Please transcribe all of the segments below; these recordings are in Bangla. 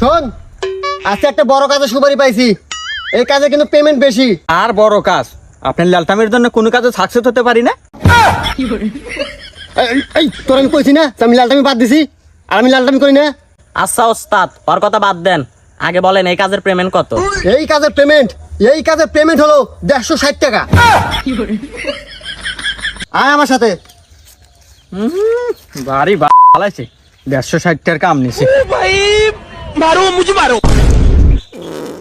শোন আজকে একটা বড় কাজে সুপারি পাইছি। এই কাজে কিন্তু পেমেন্ট বেশি। আর বড় কাজ? আপনার লালটামের জন্য কোনো কাজে সাকসেস হতে পারি না? এই, এই তোর আমি কইছি না যে আমি লালটামি বাদ দিছি আর আমি লালটামি করি না। আচ্ছা ওস্তাদ ওর কথা বাদ দেন। আগে বলেন এই কাজের পেমেন্ট কত? এই কাজের পেমেন্ট এই কাজের পেমেন্ট হলো দেড়শো ষাট টাকা। আয় আমার সাথে। বাড়ি ভালাইছে দেড়শো ষাট কাম নিছে।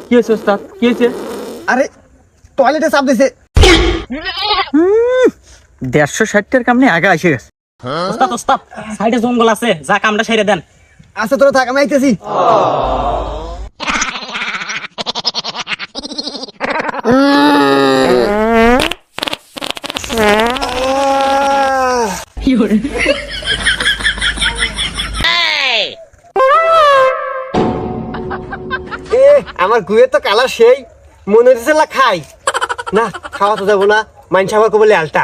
কি হয়েছে ওস্তাদ? কি হয়েছে? আরে টয়লেটে চাপ দিছে। দেড়শো ষাট টাকার কাম নিয়ে আগে এসে গেছে। ওস্তাদ ওস্তাদ সাইডে জঙ্গল আছে। যা কামটা সেরে দেন। আচ্ছা তোরা থাক আমি আইতেছি। এ আমার গুয়ে তো কালার সেই। মনে হচ্ছে না খাই। না খাওয়া তো যাব না। মাইন সাবার কবলে আলটা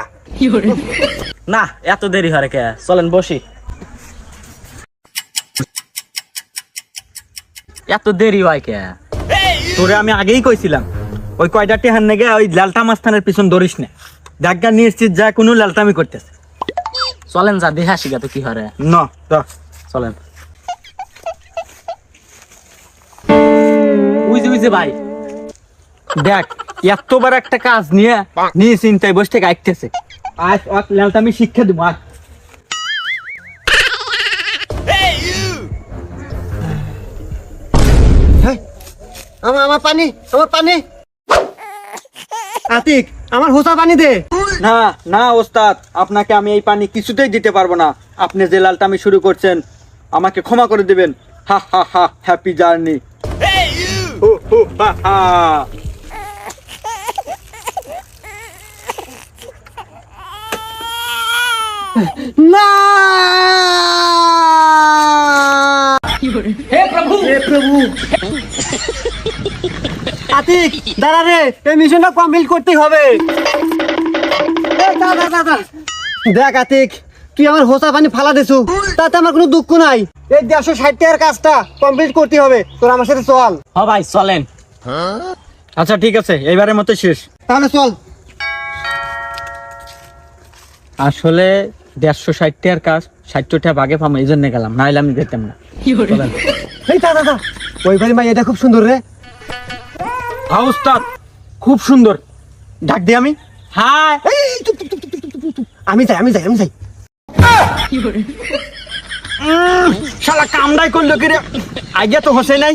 না এত দেরি হয় কে? চলেন বসি। এত দেরি হয় কে? তোরে আমি আগেই কইছিলাম। ওই কয়টা টেহার নেগে ওই লালটা মাস্তানের পিছন ধরিস না। দেখা নিশ্চিত যা কোনো লালটামি করতেছে। চলেন যা আসি গা তো কি হরে ন চলেন। বুঝে ভাই দেখ এতবার একটা কাজ নিয়ে নিয়ে চিন্তায় বসে থেকে আইতেছে। আজ ওকে লালটামি শিক্ষা দিব আজ। আমার আমার পানি আমার পানি। আতিক আমার হোসা পানি দে। না না ওস্তাদ আপনাকে আমি এই পানি কিছুতেই দিতে পারব না। আপনি যে শুরু করছেন আমাকে ক্ষমা করে দিবেন। হা হা হা হ্যাপি জার্নি না হে প্রভু! হে প্রভু! আতিক দাঁড়া রে এই মিশনটা কমপ্লিট করতে হবে। দেখ আতিক তুই আমার হোসা পানি ফালা দিছু তাতে আমার কোনো দুঃখ নাই। এই দেড়শো ষাট টাকার কাজটা কমপ্লিট করতে হবে তোর আমার সাথে চল। হ ভাই চলেন। আচ্ছা ঠিক আছে এইবারের মতো শেষ। তাহলে চল। আসলে দেড়শো ষাট টাকার কাজ ষাটটা বাগে পাবো এই জন্য গেলাম নাইলে আমি যেতাম না। এই দাদা দাদা ওই বাড়ি মাই এটা খুব সুন্দর রে। হ্যাঁ উস্তাদ খুব সুন্দর। ডাক দি আমি। হ্যাঁ। আমি যাই আমি যাই আমি যাই। শালা কামড়াই করল আগে তো নাই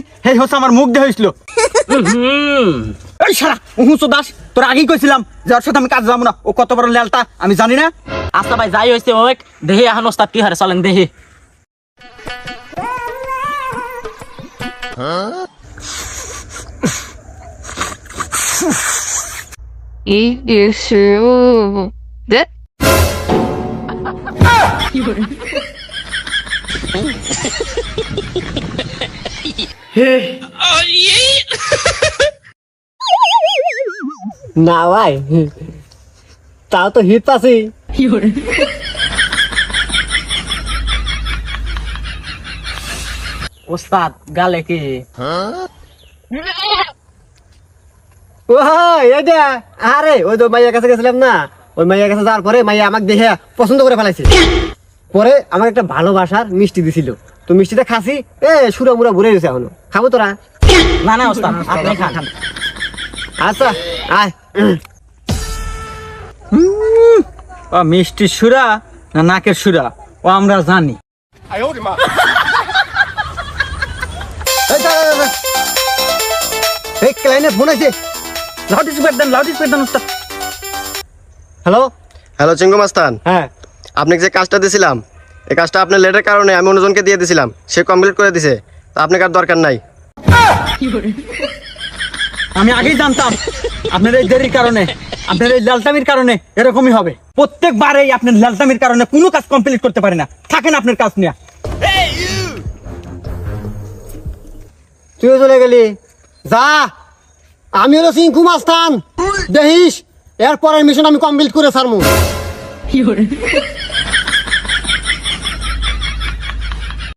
আমার মুখ দেহ এই শালা উহুসো দাস তোর আগেই কইছিলাম যে ওর সাথে আমি কাজ যাব না। ও কত বড় আমি জানি না। আস্তা ভাই যাই হয়েছে ওয়েক দেহে এখন ওস্তাদ কি হারে চলেন দেহে। এই দেশে না ভাই তাও তো হিট পাছি ওস্তাদ গালে কি ও এটা আরে ওই তো মাইয়ার কাছে গেছিলাম না ওই মাইয়ার কাছে যাওয়ার পরে মাইয়া আমাকে দেখে পছন্দ করে ফেলাইছে। পরে আমাকে একটা ভালোবাসার মিষ্টি দিছিল। তো মিষ্টিটা খাসি এ সুরা মুরা ঘুরে গেছে এখনও। খাব তোরা? না না ওস্তাদ আপনি খান। আচ্ছা আয়। ও মিষ্টি সুরা না নাকের সুরা? ও আমরা জানি। এই ক্লাইনে ফোন আছে। লাউড স্পিকার দেন লাউড স্পিকার দেন উস্তাদ হ্যালো? হ্যালো চিঙ্গু মাস্তান। হ্যাঁ। আপনাকে যে কাজটা দিয়েছিলাম এই কাজটা আপনার লেটের কারণে আমি অন্যজনকে দিয়ে দিয়েছিলাম সে কমপ্লিট করে দিছে তা আপনাকে আর দরকার নাই? আমি আগেই জানতাম আপনার এই দেরির কারণে আপনার এই লালটামির কারণে এরকমই হবে। প্রত্যেকবারেই আপনার লালটামির কারণে কোনো কাজ কমপ্লিট করতে পারে না। থাকেন আপনার কাজ নিয়ে। তুইও চলে গেলি। যা আমি হলো সিংকু মাস্তান। দেখিস এরপরের মিশন আমি কমপ্লিট করে সারমু